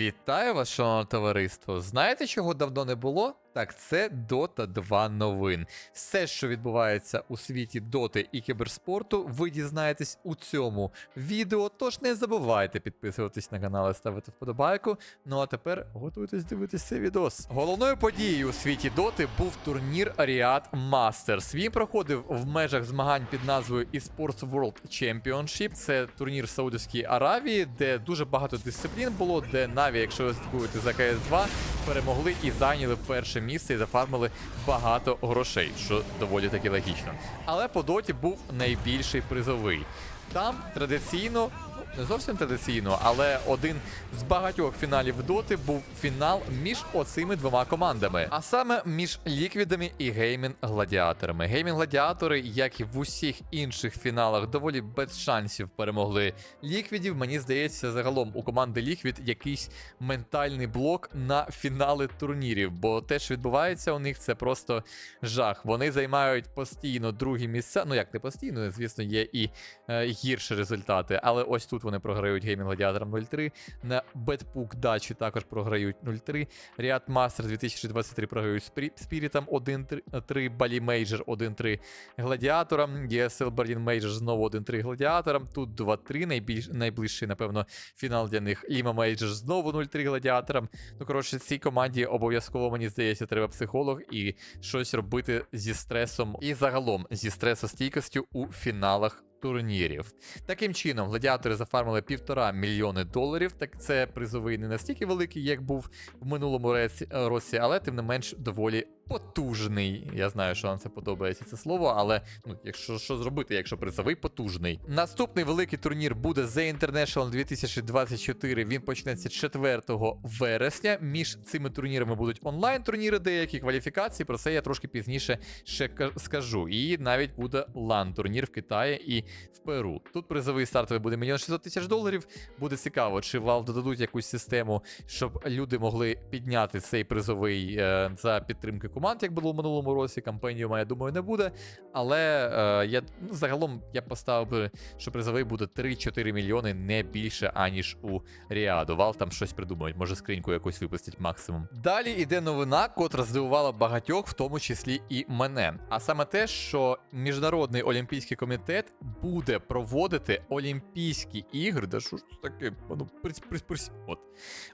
Вітаю вас, шановне товариство. Знаєте, чого давно не було? Так, це Dota 2 новин. Все, що відбувається у світі Доти і кіберспорту, ви дізнаєтесь у цьому відео. Тож не забувайте підписуватись на канал і ставити вподобайку. Ну а тепер готуйтесь дивитися цей відос. Головною подією у світі Доти був турнір Ariad Masters. Він проходив в межах змагань під назвою eSports World Championship. Це турнір в Саудівській Аравії, де дуже багато дисциплін було, де Наві, якщо ви слідкуєте за КС2, перемогли і зайняли перше місце і зафармили багато грошей, що доволі таки логічно. Але по доті був найбільший призовий. Там традиційно, не зовсім традиційно, але один з багатьох фіналів доти був фінал між оцими двома командами, а саме між ліквідами і геймін гладіаторами. Геймін гладіатори, як і в усіх інших фіналах, доволі без шансів перемогли ліквідів. Мені здається, загалом у команди Ліквід якийсь ментальний блок на фінали турнірів, бо те, що відбувається у них, це просто жах. Вони займають постійно другі місця. Ну як не постійно, звісно, є і е, гірші результати. Але ось тут вони програють геймінг гладіаторам 0-3. На Бетпук Дачі також програють 0-3. Ріад Мастер 2023 програють Спірі- Спірітам 1-3, Балі Мейджор 1-3 гладіаторам. DSL Berlin Мейджор знову 1-3 гладіаторам. Тут 2-3, найбільш найближчий, напевно, фінал для них. Ліма Мейджор знову 0-3 гладіаторам. Ну, коротше, цій команді обов'язково, мені здається, треба психолог і щось робити зі стресом і загалом зі стресостійкістю у фіналах. Турнірів. Таким чином, гладіатори зафармили півтора мільйони доларів. Так це призовий не настільки великий, як був в минулому році, але тим не менш доволі потужний. Я знаю, що вам це подобається це слово, але ну, якщо що зробити, якщо призовий потужний. Наступний великий турнір буде The International 2024. Він почнеться 4 вересня. Між цими турнірами будуть онлайн-турніри, деякі кваліфікації. Про це я трошки пізніше ще скажу. І навіть буде лан-турнір в Китаї і в Перу. Тут призовий стартовий буде 1 600 тисяч доларів. Буде цікаво, чи Valve додадуть якусь систему, щоб люди могли підняти цей призовий е, за підтримки команд, як було в минулому році. Кампанію, я думаю, не буде. Але е, я ну, загалом я поставив би, що призовий буде 3-4 мільйони, не більше, аніж у Ріаду. Valve там щось придумають, може скриньку якусь випустять максимум. Далі йде новина, котра здивувала багатьох, в тому числі і мене. А саме те, що Міжнародний олімпійський комітет буде проводити Олімпійські ігри. Да що ж таке? Ну, прись, прись, прись. От.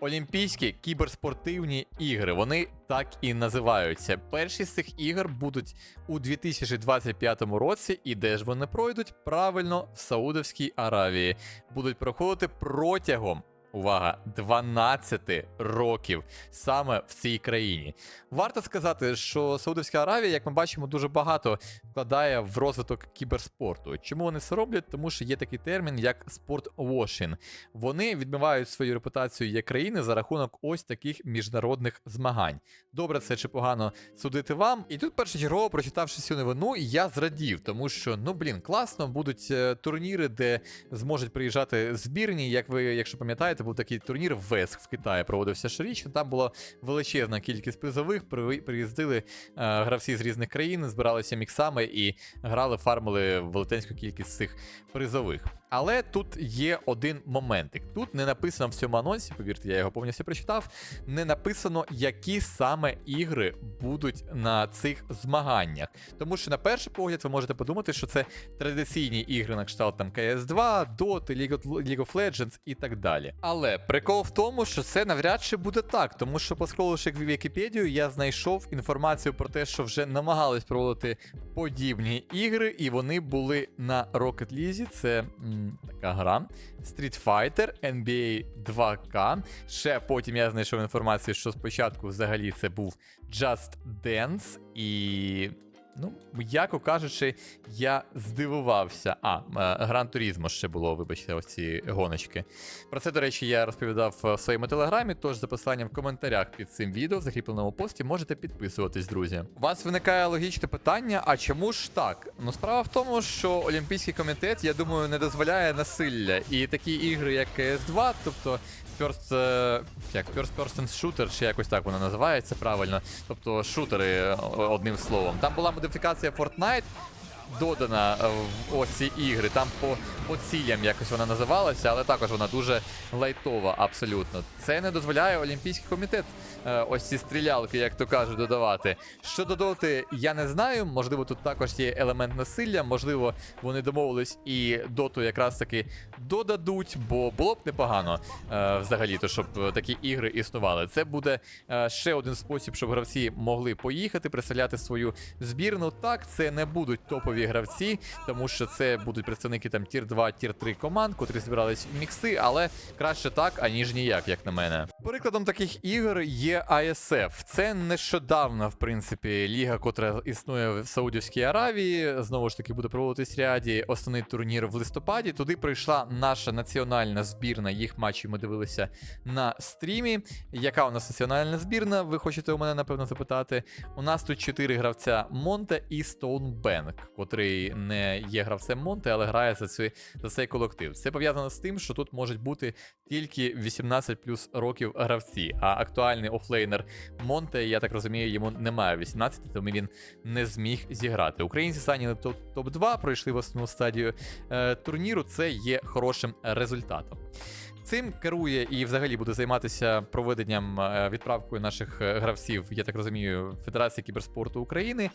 Олімпійські кіберспортивні ігри. Вони так і називаються. Перші з цих ігор будуть у 2025 році, і де ж вони пройдуть? Правильно, в Саудовській Аравії. Будуть проходити протягом. Увага, 12 років саме в цій країні. Варто сказати, що Саудовська Аравія, як ми бачимо, дуже багато вкладає в розвиток кіберспорту. Чому вони це роблять? Тому що є такий термін, як спортвошін. Вони відмивають свою репутацію як країни за рахунок ось таких міжнародних змагань. Добре, це чи погано судити вам. І тут першочергово, прочитавши цю новину, я зрадів, тому що ну блін, класно будуть е, турніри, де зможуть приїжджати збірні. Як ви, якщо пам'ятаєте, був такий турнір в Веск в Китаї, проводився щорічно. Там була величезна кількість призових. при- Приїздили е, гравці з різних країн, збиралися міксами і грали, фармили велетенську кількість цих призових. Але тут є один моментик. Тут не написано в цьому анонсі, повірте, я його повністю прочитав. Не написано, які саме ігри будуть на цих змаганнях. Тому що на перший погляд ви можете подумати, що це традиційні ігри на кшталт там CS2, Dota, League of, Legends і так далі. Але прикол в тому, що це навряд чи буде так, тому що посколивши в Вікіпедію, я знайшов інформацію про те, що вже намагались проводити подібні ігри, і вони були на Rocket League. Це така гра. Street Fighter, NBA 2K. Ще потім я знайшов інформацію, що спочатку взагалі це був Just Dance і. Ну, м'яко кажучи, я здивувався. А, е, Гран Турізмо ще було, вибачте, ось ці гоночки. Про це, до речі, я розповідав в своєму телеграмі, тож за посиланням в коментарях під цим відео в закріпленому пості можете підписуватись, друзі. У вас виникає логічне питання: а чому ж так? Ну, справа в тому, що Олімпійський комітет, я думаю, не дозволяє насилля. І такі ігри, як CS2, тобто First, е, як First Person Shooter, чи якось так воно називається правильно. Тобто шутери е, одним словом. Там була модифікація Fortnite. Додана в оці ігри. Там по, по цілям якось вона називалася, але також вона дуже лайтова, абсолютно. Це не дозволяє Олімпійський комітет е, ось ці стрілялки, як то кажуть, додавати. Щодо доти, я не знаю. Можливо, тут також є елемент насилля, можливо, вони домовились і доту якраз таки додадуть, бо було б непогано е, взагалі-то, щоб е, такі ігри існували. Це буде ще один спосіб, щоб гравці могли поїхати, представляти свою збірну. Так, це не будуть топові гравці, тому що це будуть представники там тір 2, тір 3 команд, котрі збирались мікси, але краще так, аніж ніяк, як на мене. Прикладом таких ігор є ISF. Це нещодавна, в принципі, ліга, котра існує в Саудівській Аравії. Знову ж таки, буде проводитись ряді. Основний турнір в листопаді. Туди прийшла наша національна збірна. Їх матчі ми дивилися на стрімі. Яка у нас національна збірна? Ви хочете у мене напевно запитати? У нас тут чотири гравця Монте і Стоунбенк, котрий не є гравцем Монте, але грає за цей, за цей колектив. Це пов'язано з тим, що тут можуть бути тільки 18 плюс років гравці. А актуальний офлейнер Монте, я так розумію, йому немає 18, тому він не зміг зіграти. Українці зайняли топ-2, пройшли в основну стадію е, турніру. Це є хорошим результатом. Цим керує і взагалі буде займатися проведенням е, відправкою наших е, гравців, я так розумію, Федерації кіберспорту України.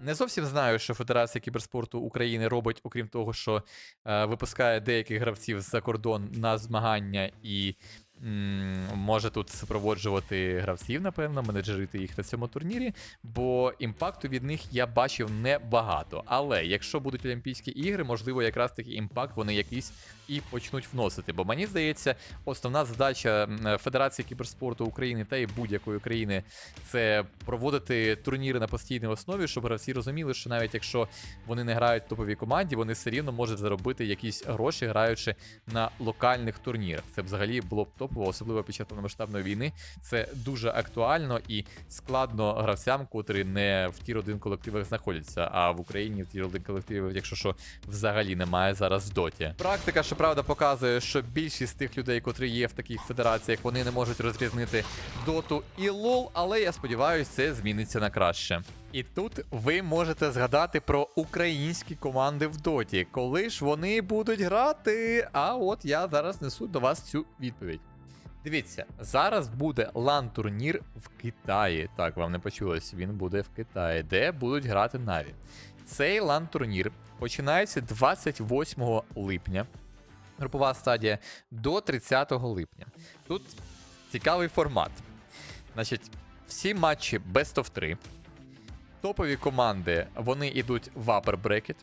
Не зовсім знаю, що Федерація кіберспорту України робить, окрім того, що е, випускає деяких гравців за кордон на змагання і може тут супроводжувати гравців, напевно, менеджерити їх на цьому турнірі, бо імпакту від них я бачив небагато. Але якщо будуть Олімпійські ігри, можливо, якраз таки імпакт вони якийсь і почнуть вносити. Бо мені здається, основна задача Федерації кіберспорту України та і будь-якої країни це проводити турніри на постійній основі, щоб гравці розуміли, що навіть якщо вони не грають в топовій команді, вони все рівно можуть заробити якісь гроші, граючи на локальних турнірах. Це взагалі було б топово, особливо під час повномасштабної війни. Це дуже актуально і складно гравцям, котрі не в тір 1 колективах знаходяться. А в Україні в тір 1 колективах, якщо що, взагалі немає зараз в доті. Практика, щоправда, показує, що більшість тих людей, котрі є в таких федераціях, вони не можуть розрізнити доту і лол, але я сподіваюся, це зміниться на краще. І тут ви можете згадати про українські команди в доті. Коли ж вони будуть грати? А от я зараз несу до вас цю відповідь. Дивіться, зараз буде лан-турнір в Китаї. Так, вам не почулось, він буде в Китаї, де будуть грати Наві. Цей лан-турнір починається 28 липня. Групова стадія до 30 липня. Тут цікавий формат. Значить, всі матчі Best of 3. Топові команди вони йдуть в upper bracket.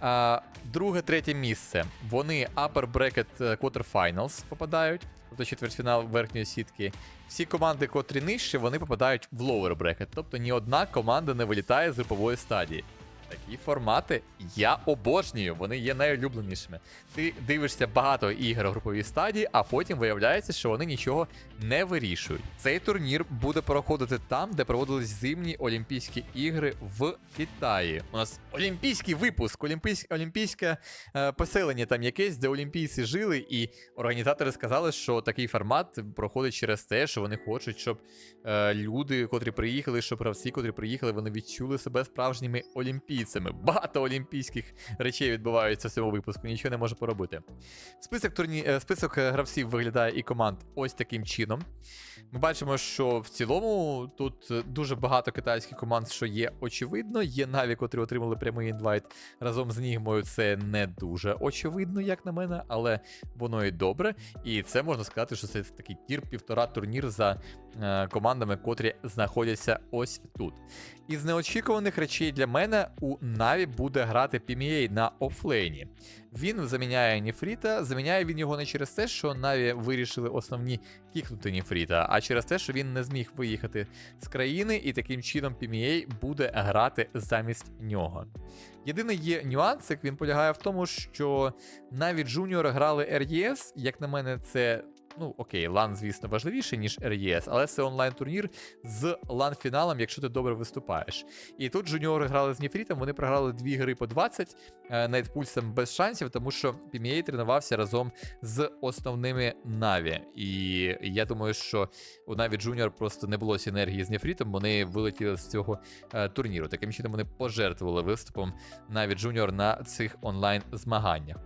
А, друге, третє місце. Вони upper bracket е, quarterfinals попадають, тобто четвертьфінал верхньої сітки. Всі команди, котрі нижче, вони попадають в лоуер брекет. Тобто ні одна команда не вилітає з групової стадії. Такі формати я обожнюю, вони є найулюбленішими. Ти дивишся багато ігор у груповій стадії, а потім виявляється, що вони нічого не вирішують. Цей турнір буде проходити там, де проводились зимні Олімпійські ігри в Китаї. У нас олімпійський випуск, олімпійське, олімпійське е, поселення там якесь, де олімпійці жили, і організатори сказали, що такий формат проходить через те, що вони хочуть, щоб е, люди, котрі приїхали, щоб гравці, котрі приїхали, вони відчули себе справжніми олімпійцями. Багато олімпійських речей відбуваються в цьому випуску, нічого не може поробити. Список турні... е, список е, гравців виглядає і команд ось таким чином. Ми бачимо, що в цілому тут е, дуже багато китайських команд, що є очевидно. Є Наві, котрі отримали прямий інвайт разом з Нігмою. Це не дуже очевидно, як на мене, але воно і добре. І це можна сказати, що це такий тір півтора турнір за командами, котрі знаходяться ось тут. Із неочікуваних речей для мене у Наві буде грати PMA на офлейні. Він заміняє Ніфріта, заміняє він його не через те, що Наві вирішили основні кікнути Ніфріта, а через те, що він не зміг виїхати з країни, і таким чином PMA буде грати замість нього. Єдиний є нюанс, як він полягає в тому, що навіть Джуніор грали RDS, як на мене, це Ну, окей, лан, звісно, важливіший, ніж RES, але це онлайн-турнір з лан-фіналом, якщо ти добре виступаєш. І тут жуніори грали з Нефрітом, вони програли дві гри по 20, е, Найтпульсом без шансів, тому що PMA тренувався разом з основними Наві. І я думаю, що у Наві Junior просто не було синергії з Нефрітом, вони вилетіли з цього е, турніру. Таким чином вони пожертвували виступом Наві Junior на цих онлайн-змаганнях.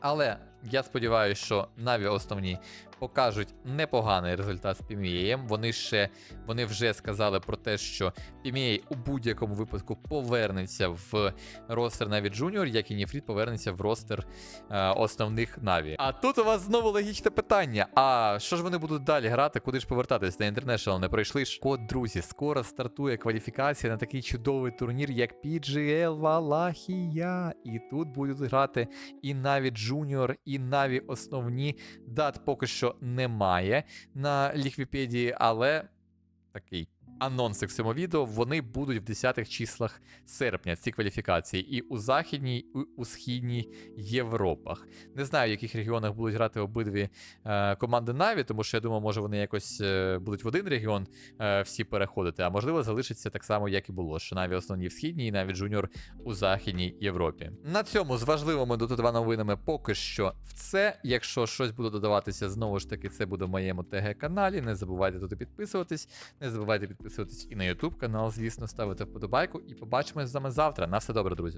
Але я сподіваюся, що Наві основні покажуть непоганий результат з PMA. Вони ще вони вже сказали про те, що PMA у будь-якому випадку повернеться в ростер Наві Junior, як і Ніфрід повернеться в ростер е, основних Наві. А тут у вас знову логічне питання: а що ж вони будуть далі грати? Куди ж повертатись? На International не пройшли ж? От, друзі, скоро стартує кваліфікація на такий чудовий турнір, як PGL Валахія. І тут будуть грати і Наві Junior, і Наві основні. Дат поки що немає на Ліквіпедії, але такий анонсик в цьому відео. Вони будуть в 10-х числах серпня, ці кваліфікації, і у Західній, і у Східній Європах. Не знаю, в яких регіонах будуть грати обидві е, команди Наві, тому що я думаю, може вони якось е, будуть в один регіон е, всі переходити, а можливо залишиться так само, як і було. Що Наві основні в Східній, і Наві Джуніор у Західній Європі. На цьому з важливими до 2 новинами поки що все. Якщо щось буде додаватися, знову ж таки, це буде в моєму ТГ-каналі. Не забувайте тут підписуватись, не забувайте підписуватись і на YouTube канал, звісно, ставити вподобайку. І побачимось з вами завтра. На все добре, друзі.